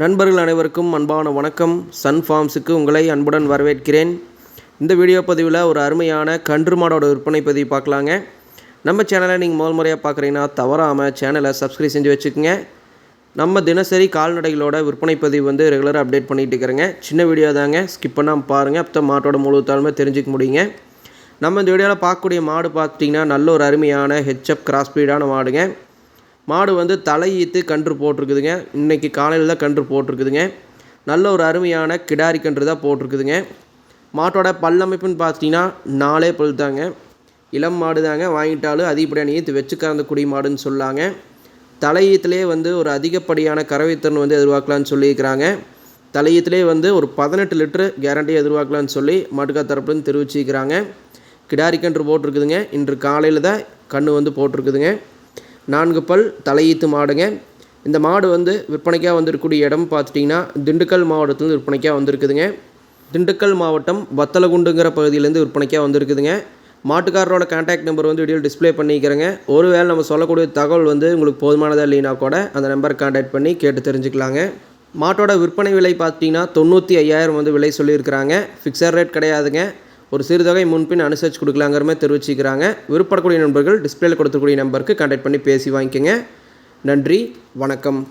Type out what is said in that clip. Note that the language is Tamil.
நண்பர்கள் அனைவருக்கும் அன்பான வணக்கம். சன் ஃபார்ம்ஸுக்கு உங்களை அன்புடன் வரவேற்கிறேன். இந்த வீடியோ பதிவில் ஒரு அருமையான கன்று மாடோட விற்பனை பதிவு பார்க்கலாங்க. நம்ம சேனலை நீங்கள் முதல் முறையாக பார்க்குறீங்கன்னா தவறாமல் சேனலை சப்ஸ்கிரைப் செஞ்சு வச்சுக்கோங்க. நம்ம தினசரி கால்நடைகளோட விற்பனை பதிவு வந்து ரெகுலராக அப்டேட் பண்ணிகிட்டு இருக்கிறேங்க. சின்ன வீடியோ தாங்க. ஸ்கிப் பண்ணாமல் பாருங்கள் அப்போ மாட்டோட முழு தாழ்மை தெரிஞ்சுக்க முடியுங்க. நம்ம இந்த வீடியோவில் பார்க்கக்கூடிய மாடு பார்த்துட்டிங்கன்னா நல்ல ஒரு அருமையான ஹெச்எப் கிராஸ் பீடான மாடுங்க. மாடு வந்து தலையீத்து கன்று போட்டிருக்குதுங்க. இன்றைக்கி காலையில் தான் கன்று போட்டிருக்குதுங்க. நல்ல ஒரு அருமையான கிடாரி கன்று தான் போட்டிருக்குதுங்க. மாட்டோட பல்லமைப்புன்னு பார்த்தீங்கன்னா நாலே பல் தாங்க. இளம் மாடு தாங்க. வாங்கிட்டாலும் அதிகப்படியான ஈத்து வச்சு கறந்த குடி மாடுன்னு சொல்லாங்க. தலையீத்துலேயே வந்து ஒரு அதிகப்படியான கறவைத்திறன் வந்து எதிர்பார்க்கலான்னு சொல்லியிருக்கிறாங்க. தலையீத்துலேயே வந்து ஒரு பதினெட்டு லிட்டரு கேரண்டி எதிர்பார்க்கலான்னு சொல்லி மாட்டுக்கா தரப்புலேருந்து தெரிவிச்சிருக்கிறாங்க. கிடாரி கன்று போட்டிருக்குதுங்க. இன்று காலையில் தான் கன்று வந்து போட்டிருக்குதுங்க. நான்கு பல் தலையீத்து மாடுங்க. இந்த மாடு வந்து விற்பனைக்காக வந்திருக்கக்கூடிய இடம் பார்த்துட்டிங்கன்னா திண்டுக்கல் மாவட்டத்துலேருந்து விற்பனைக்காக வந்திருக்குதுங்க. திண்டுக்கல் மாவட்டம் வத்தலகுண்டுங்கிற பகுதியிலேருந்து விற்பனைக்காக வந்திருக்குதுங்க. மாட்டுக்காரரோட கான்டாக்ட் நம்பர் வந்து வீடியோ டிஸ்ப்ளே பண்ணிக்கிறேங்க. ஒருவேளை நம்ம சொல்லக்கூடிய தகவல் வந்து உங்களுக்கு போதுமானதாக இல்லைனா கூட அந்த நம்பர் கான்டாக்ட் பண்ணி கேட்டு தெரிஞ்சுக்கலாங்க. மாட்டோட விற்பனை விலை பார்த்தீங்கன்னா தொண்ணூற்றி ஐயாயிரம் வந்து விலை சொல்லியிருக்கிறாங்க. ஃபிக்ஸட் ரேட் கிடையாதுங்க. ஒரு சிறுதொகை முன்பின் அனுசரித்து கொடுக்கலாங்கிற மாதிரி தெரிவிச்சிக்கிறாங்க. விருப்பப்படக்கூடிய நண்பர்கள் டிஸ்பிளேல கொடுத்துக்கூடிய நம்பருக்கு கான்டாக்ட் பண்ணி பேசி வாங்கிக்கோங்க. நன்றி வணக்கம்.